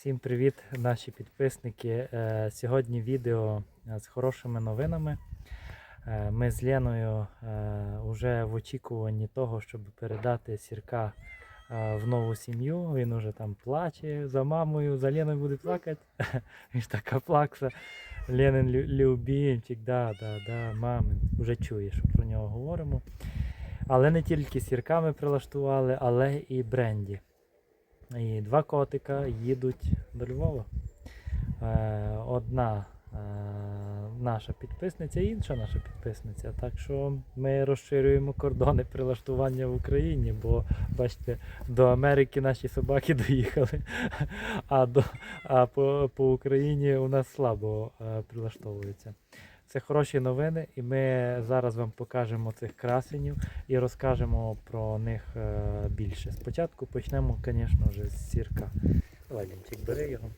Всім привіт, наші підписники. Е, Сьогодні відео з хорошими новинами. Е, Ми з Леною вже в очікуванні того, щоб передати сірка е, в нову сім'ю. Він уже там плаче за мамою, за Леною буде плакати. Він ж така плакса. Ленин лю- любимчик, да, да, да, мамин. Вже чує, що про нього говоримо. Але не тільки сірка ми прилаштували, але і бренді. І два котика їдуть до Львова. Е, одна е, наша підписниця, інша наша підписниця. Так що ми розширюємо кордони прилаштування в Україні, бо бачите, до Америки наші собаки доїхали, а, до, а по, по Україні у нас слабо е, прилаштовуються. Це хороші новини, і ми зараз вам покажемо цих красенів і розкажемо про них е, більше. Спочатку почнемо, звісно ж, з сірка. Давай, бери його.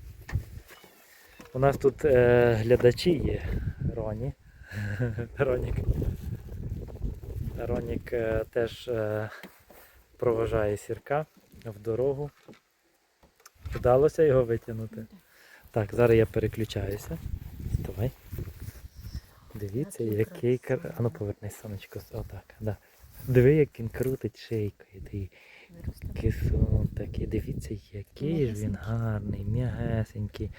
У нас тут е, глядачі є. Роні. Ронік. Ронік е, теж е, проважає сірка в дорогу. Вдалося його витягнути. Так, зараз я переключаюся. Дивіться, Який кар... А ну повернись, сонечко. Отак. Да. Диви, як він крутить шийкою. Ти кисон такий. Дивіться, який ж він гарний, м'ягесенький.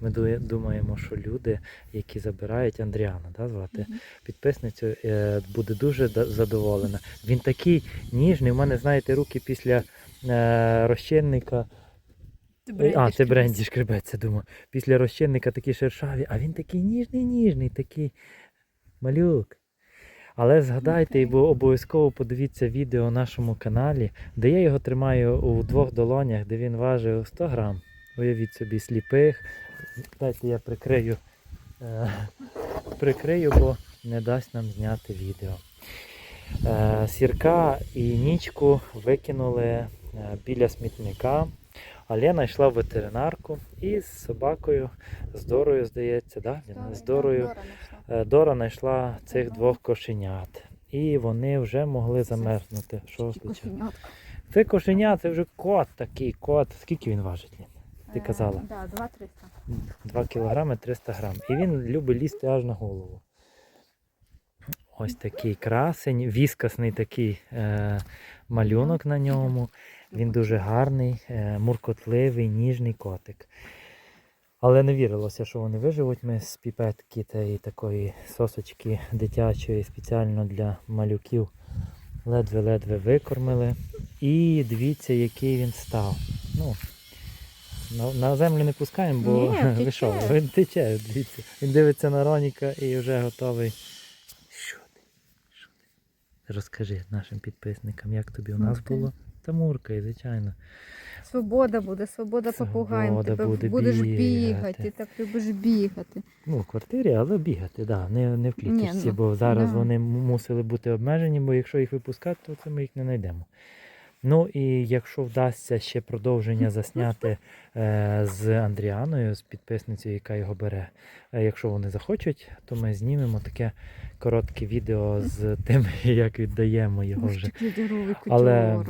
Ми думаємо, що люди, які забирають Андріана, да, звати підписницю, е, буде дуже задоволена. Він такий ніжний. У мене, знаєте, руки після е, розчинника. А, це бренді шкребеться, думаю. Після розчинника такі шершаві, а він такий ніжний, ніжний, такий малюк. Але згадайте і бо обов'язково подивіться відео на нашому каналі, де я його тримаю у двох долонях, де він важив 100 грам. Уявіть собі сліпих. Дайте я прикрию, е, прикрию, бо не дасть нам зняти відео. Е, сірка і нічку викинули е, біля смітника. А Лена йшла в ветеринарку і з собакою, з Дорою, здається, да? З Дорою. Е, Дора знайшла цих двох кошенят. І вони вже могли замерзнути. Що случилось? Це кошеня, це вже кот такий, кот. Скільки він важить? Ти казала? Так, 2-300. 2 кілограми 300 грам. І він любить лізти аж на голову. Ось такий красень, віскасний такий е, малюнок на ньому. Він дуже гарний, е, муркотливий, ніжний котик. Але не вірилося, що вони виживуть. Ми з піпетки та і такої сосочки дитячої спеціально для малюків ледве-ледве викормили. І дивіться, який він став. Ну, на, на землю не пускаємо, бо Ні, ви тече. що, він тече, дивіться. Він дивиться на Роніка і вже готовий. Що ти? Що ти? Розкажи нашим підписникам, як тобі у нас було? Та муркає, звичайно. Свобода буде, свобода попугаєм. Свобода Тебе буде будеш бігати. бігати, ти так любиш бігати. Ну, в квартирі, але бігати, да, не, не в кліточці, ну, бо зараз да. вони мусили бути обмежені, бо якщо їх випускати, то це ми їх не знайдемо. Ну і якщо вдасться ще продовження засняти е, з Андріаною, з підписницею, яка його бере, е, якщо вони захочуть, то ми знімемо таке коротке відео з тим, як віддаємо його вже. Але.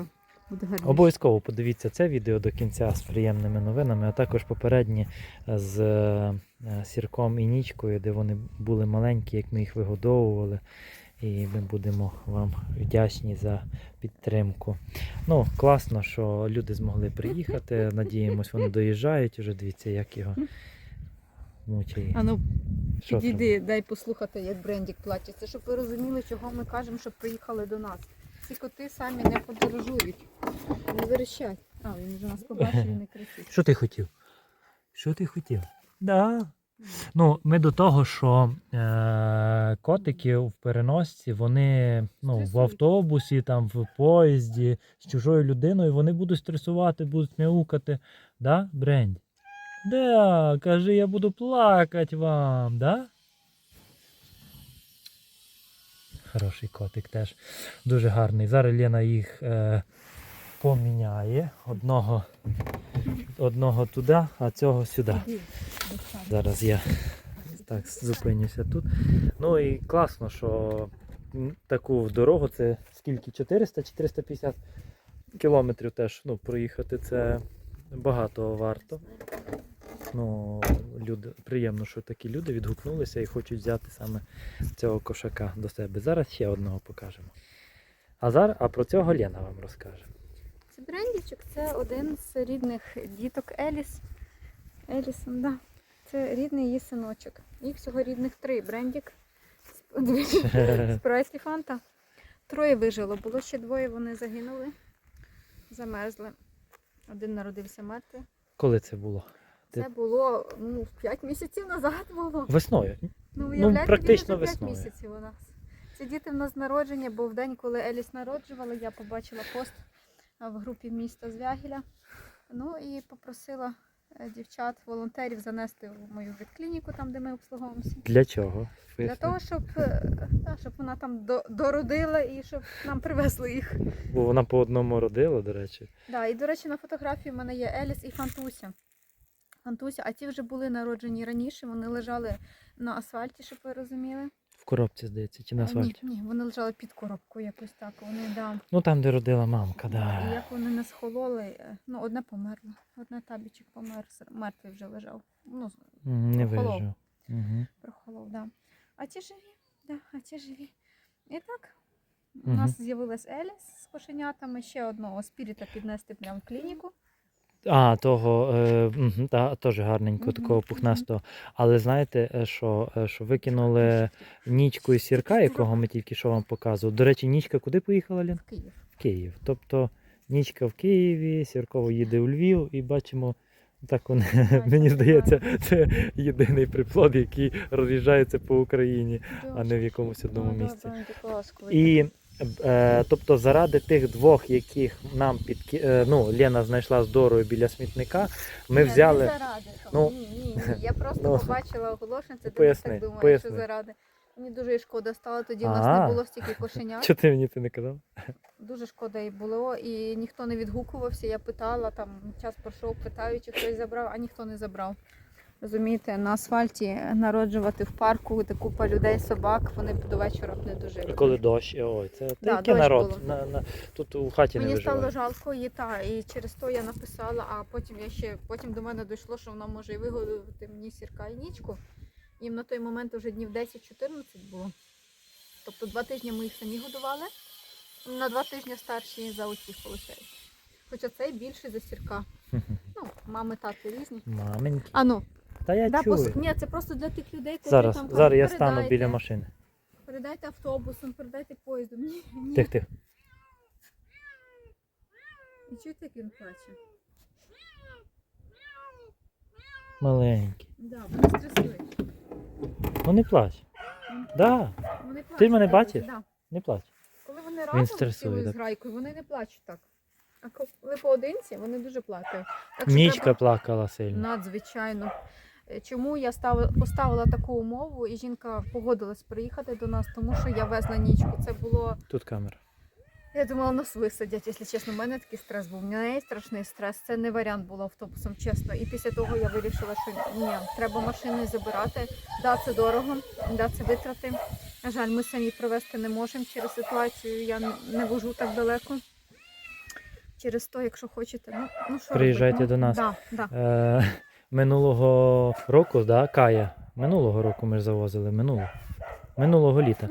Обов'язково подивіться це відео до кінця з приємними новинами, а також попередні з е, сірком і нічкою, де вони були маленькі, як ми їх вигодовували. І ми будемо вам вдячні за підтримку. Ну, класно, що люди змогли приїхати. Надіємось, вони доїжджають. Уже дивіться, як його мучає. А ну, підійди, дай послухати, як Брендік плачеться, щоб ви розуміли, чого ми кажемо, щоб приїхали до нас. Ці коти самі не подорожують. Не верещать. А, він вже нас побачив і не кричить. Що ти хотів? Що ти хотів? Да. Ну, ми до того, що е, котики в переносці, вони ну, в автобусі, там, в поїзді з чужою людиною, вони будуть стресувати, будуть мяукати. Да, Бренді? Да, кажи, я буду плакати вам, да? Хороший котик теж. Дуже гарний. Зараз Лена їх е, поміняє. Одного, одного туди, а цього сюди. Зараз я так зупинюся тут. Ну і класно, що таку дорогу це скільки? 400 чи 350 кілометрів теж ну, проїхати це багато варто. Ну, люди, приємно, що такі люди відгукнулися і хочуть взяти саме цього кошака до себе. Зараз ще одного покажемо. А зараз, а про цього Лена вам розкаже. Це брендічок, це один з рідних діток Еліс. Елісон, да. Це рідний її синочок. Їх всього рідних три. Брендік, Спрайт і Фанта. Троє вижило. Було ще двоє, вони загинули, замерзли. Один народився мертвий. Коли це було? Це було ну, 5 місяців назад було. Весною. Ну, уявляєте, практично вже 5 весною. місяців у нас. Ці діти в нас народження, бо в день, коли Еліс народжувала, я побачила пост в групі міста Звягіля. Ну і попросила е, дівчат, волонтерів занести в мою ветклініку, там, де ми обслуговуємося. Для чого? Для того, щоб, е, та, щоб вона там дородила і щоб нам привезли їх. Бо вона по одному родила, до речі. Да, і, до речі, на фотографії в мене є Еліс і Фантуся. Фантуся, а ті вже були народжені раніше, вони лежали на асфальті, щоб ви розуміли. В коробці, здається, чи на асфальті. Ні, ні, вони лежали під коробкою якось так. Вони, да. Ну там, де родила мамка, І як вони не схололи, е, ну одне померло, одне табічок помер, мертвий вже лежав. Ну, Не прохолов. вижив. Угу. прохолов, да. А ті живі, да, а ті живі. І так, у нас з'явилась Еліс з кошенятами, ще одного спіріта піднести прямо в клініку. А, того, е, та, теж гарненько, такого пухнастого. Але знаєте, е, що, е, що викинули нічку і сірка, якого ми тільки що вам показували. До речі, нічка куди поїхала, Лін? В Київ. В Київ. Тобто нічка в Києві, Сірково їде у Львів і бачимо. Так вони, мені здається, це єдиний приплод, який роз'їжджається по Україні, а не в якомусь одному місці. І тобто заради тих двох, яких нам під е, ну, Лена знайшла з Дорою біля смітника, ми Ні, взяли. Не заради. Ну, ні, ні, ні. Я просто ну, побачила оголошення, це поясни, так думаю, поясни. що заради. Мені дуже і шкода стало, тоді в нас не було стільки кошенят. Що ти мені це не казав? Дуже шкода і було, і ніхто не відгукувався. Я питала, там час пройшов, питаю, чи хтось забрав, а ніхто не забрав. Розумієте, на асфальті народжувати в парку, де купа людей, собак, вони до вечора б не дожили. І коли дощ, ой, це Да, дощ народ. було. На, на, тут у хаті не Мені стало жалко її, та, і через то я написала, а потім я ще потім до мене дійшло, що вона може і вигодувати мені сірка і нічку. Їм на той момент вже днів 10-14 було. Тобто два тижні ми їх самі годували, на два тижні старші за усіх виходить. Хоча цей більший за сірка. Ну, мами, тати різні. Маменьки. А ну, Та я да, чую. пос... ні, це просто для тих людей, коли Зараз, там зараз я стану біля машини. Передайте автобусом, передайте поїздом. Ні, ні. Тих, тих. І чуєте, як він плаче? Маленький. Да, вони стресують. Ну не плач. Да, Вони Ти мене плачуть, бачиш? Да. не плач. Коли вони разом стресує, цілою так. з грайкою, вони не плачуть так. А коли поодинці, вони дуже плакають. Так що Нічка треба плакала сильно. надзвичайно. Е, Чому я став, поставила таку умову, і жінка погодилась приїхати до нас, тому що я везла нічку. Це було. Тут камера. Я думала, нас висадять, якщо чесно. У мене такий стрес був. У мене страшний стрес. Це не варіант було автобусом, чесно. І після того я вирішила, що ні, треба машини забирати. Да, це дорого, да, це витрати. На жаль, ми самі провести не можемо через ситуацію. Я не- вожу так далеко. Через то, якщо хочете, ну, ну що Приїжджайте робити? до нас. Да, да. Минулого року, да, Кая. Минулого року ми ж завозили, минулого. Минулого літа.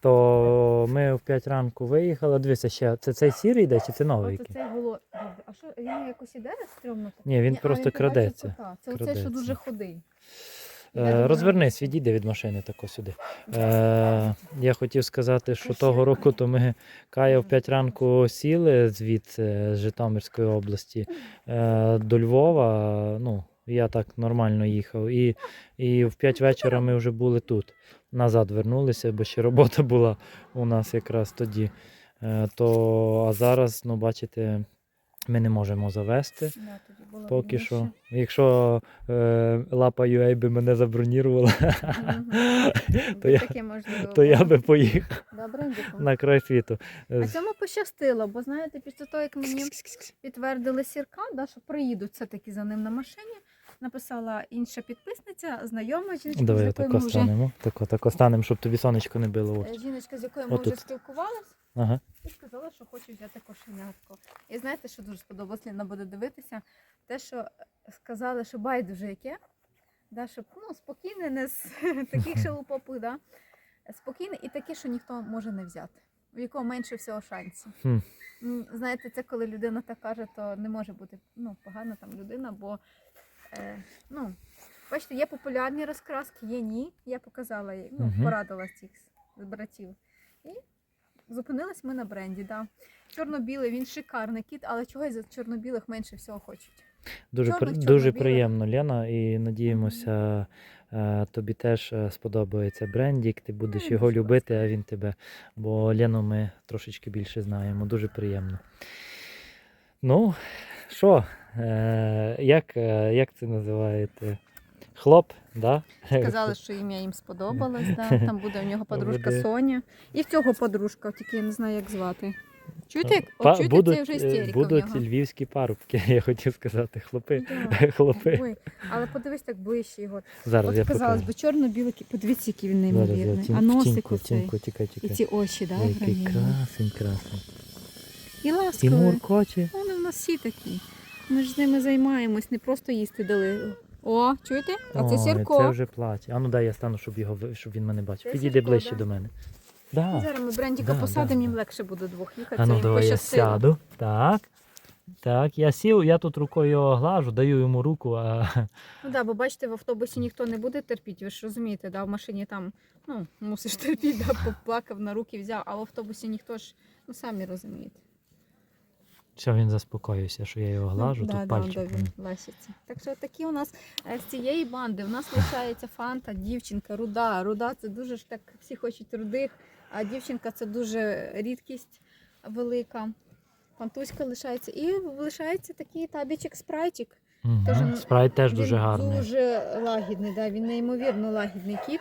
То ми в 5 ранку виїхали. Дивися, ще це цей сірий йде чи це новий? От який? оцей голод. А що він якось іде стрьомно? Ні, він Ні, а просто побачив крадеться. кота. Це оцей, Крадеться. що дуже худий. Е, розвернись, відійди від машини тако сюди. Е, я хотів сказати, що того року то ми Кая в 5 ранку сіли звідси з Житомирської області е, до Львова. Ну, я так нормально їхав. І, і в 5 вечора ми вже були тут. Назад вернулися, бо ще робота була у нас якраз тоді. Е, то, а зараз, ну, бачите, ми не можемо завести. Було Поки більше. що. Якщо е, лапа UA би мене забронірувала, то я, то я би поїхав Добре, на край світу. А цьому пощастило, бо знаєте, після того, як мені підтвердили сірка, да, що приїдуть все-таки за ним на машині, написала інша підписниця, знайома жіночка, з Давай якою отако ми вже станемо. Тако, тако станемо, щоб тобі сонечко не било. в очі. е, жіночка, з якою ми Отут. вже спілкувалися, Ага. і сказала, що хоче взяти кошенятко. І знаєте, що дуже сподобалось, Ліна буде дивитися, те, що сказали, що байдуже яке. Да, щоб ну, спокійне, не з таких шелупопих, да? спокійне і таке, що ніхто може не взяти, у якого менше всього шансів. Хм. М, Знаєте, це коли людина так каже, то не може бути ну, погана там людина, бо е, ну, бачите, є популярні розкраски, є ні. Я показала їй, ну, Мгм. порадила цих з братів. І зупинились ми на бренді. Да. Чорно-білий, він шикарний кіт, але чогось за чорно-білих менше всього хочуть. Дуже, при- дуже приємно, Лена, і надіємося, е, тобі теж е, сподобається брендік, ти будеш Ну, його будь любити, а він тебе. Бо Лену ми трошечки більше знаємо. Дуже приємно. Ну, що, е, як, е, як це називаєте? Хлоп, да? Сказали, що ім'я їм сподобалось, да. там буде у нього подружка Буде. Соня. І в цього подружка, тільки я не знаю, як звати. Чуєте, як? Па- чуєте, будуть, це вже е, істерика в будуть нього. львівські парубки, я хотів сказати, хлопи. Да. Хлопи. Ой, але подивись так ближче його. Зараз я казалось би, чорно-білий, подивіться, який він неймовірний. А носик оцей. І ці очі, да, Який красень, красень. І І ласковий. муркоче. Вони в нас всі такі. Ми ж з ними займаємось, не просто їсти дали. О, чуєте? А це Ой, сірко. Це вже плаче. А ну дай я стану, щоб його ви- щоб він мене бачив. Це Підійди Сірко, ближче да? до мене. Да. Зараз ми брендіка Да, посадимо, да, їм да. легше буде двох їхати. А ну їм давай я пощастило. сяду. Так. Так, я сів, я тут рукою його глажу, даю йому руку, а Ну да, бо бачите, в автобусі ніхто не буде терпіти, ви ж розумієте, да, в машині там ну, мусиш терпіти, да, поплакав, на руки взяв, а в автобусі ніхто ж, ну самі розумієте. Що він заспокоївся, що я його глажу, ну, тут да, пальчиком. да, він ласиться. Так що такі у нас е, з цієї банди. У нас лишається фанта, дівчинка, руда. Руда це дуже ж так, всі хочуть рудих, а дівчинка це дуже рідкість велика. Фантуська лишається. І лишається такий табічок спрайтик. Тоже Спрайт теж дуже він гарний. Дуже лагідний, да, він неймовірно лагідний кіт.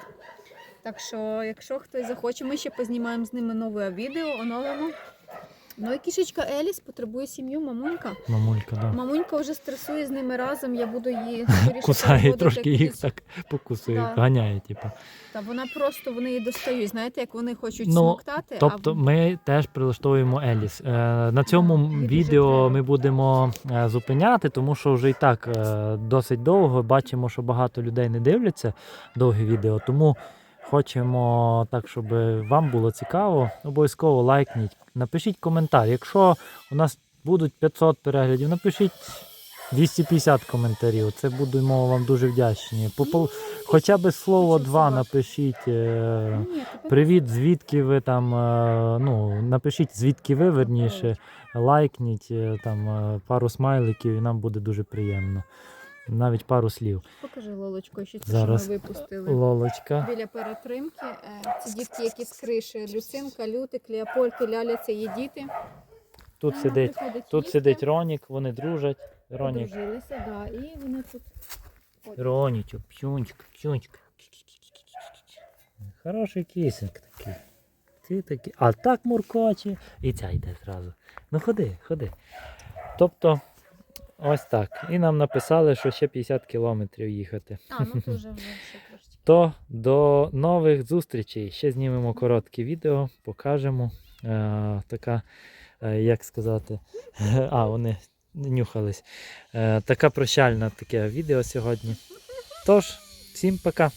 Так що, якщо хтось захоче, ми ще познімаємо з ними нове відео, оновимо. Ну і кішечка Еліс потребує сім'ю, мамунька. Мамулька, да. Мамунька вже стресує з ними разом, я буду її Кусає трошки їх так покусує, Да. ганяє, типу. Та вона просто вони її достають. Знаєте, як вони хочуть Ну, смоктати, Тобто а ми теж прилаштовуємо Еліс. Е, На цьому їй дуже відео треба. ми будемо е, зупиняти, тому що вже і так е, досить довго. Бачимо, що багато людей не дивляться довгі відео. Тому хочемо так, щоб вам було цікаво. Обов'язково лайкніть. Напишіть коментар. Якщо у нас будуть 500 переглядів, напишіть 250 коментарів. Це будемо вам дуже вдячні. По, по, хоча б слово два напишіть. е, Привіт, звідки ви там, е, ну, напишіть, звідки ви верніше, лайкніть е, там пару смайликів, і нам буде дуже приємно. Навіть пару слів. покажи Лолочку, ще це Зараз. що ми випустили. Лолочка. Біля перетримки е, ці дітки, які з криші, Люцинка, Лютик, Леопольд, Ляля, це є діти. Тут Вона сидить, тут їсти, сидить Ронік, вони дружать. Ронік. Подружилися, да, і вони тут. Ронічок, п'юнчик, п'юнчик. Хороший кисеньк такий. Ти такий. А так муркоче. І ця йде зразу. Ну ходи, ходи. Тобто, ось так. І нам написали, що ще 50 кілометрів їхати. А, ну то вже ще. То до нових зустрічей. Ще знімемо коротке відео, покажемо. Е, така, е, як сказати, а, вони нюхались. Е, така прощальна таке відео сьогодні. Тож, всім пока.